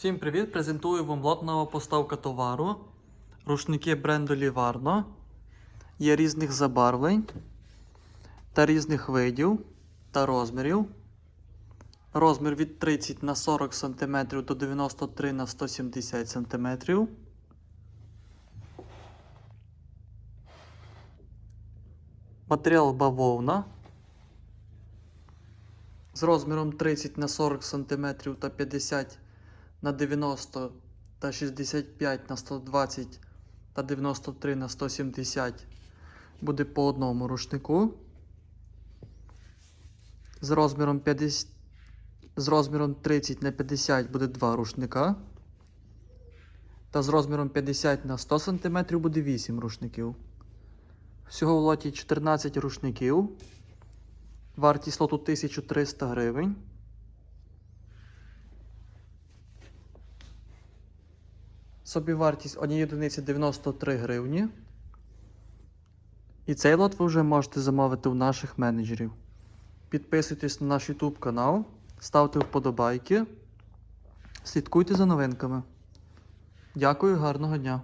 Всім привіт! Презентую вам лот поставка товару. Рушники бренду Livarno. Є різних забарвлень та різних видів та розмірів. Розмір від 30 на 40 см до 93 на 170 см. Матеріал бавовна з розміром 30 на 40 см та 50 на 90 та 65 на 120 та 93 на 170 буде по одному рушнику. З розміром 50 з розміром 30 на 50 буде два рушника. Та з розміром 50 на 100 см буде 8 рушників. Всього в лоті 14 рушників. Вартість лоту 1300 гривень. Собівартість однієї одиниці 93 гривні. І цей лот ви вже можете замовити у наших менеджерів. Підписуйтесь на наш YouTube канал, ставте вподобайки, слідкуйте за новинками. Дякую, гарного дня!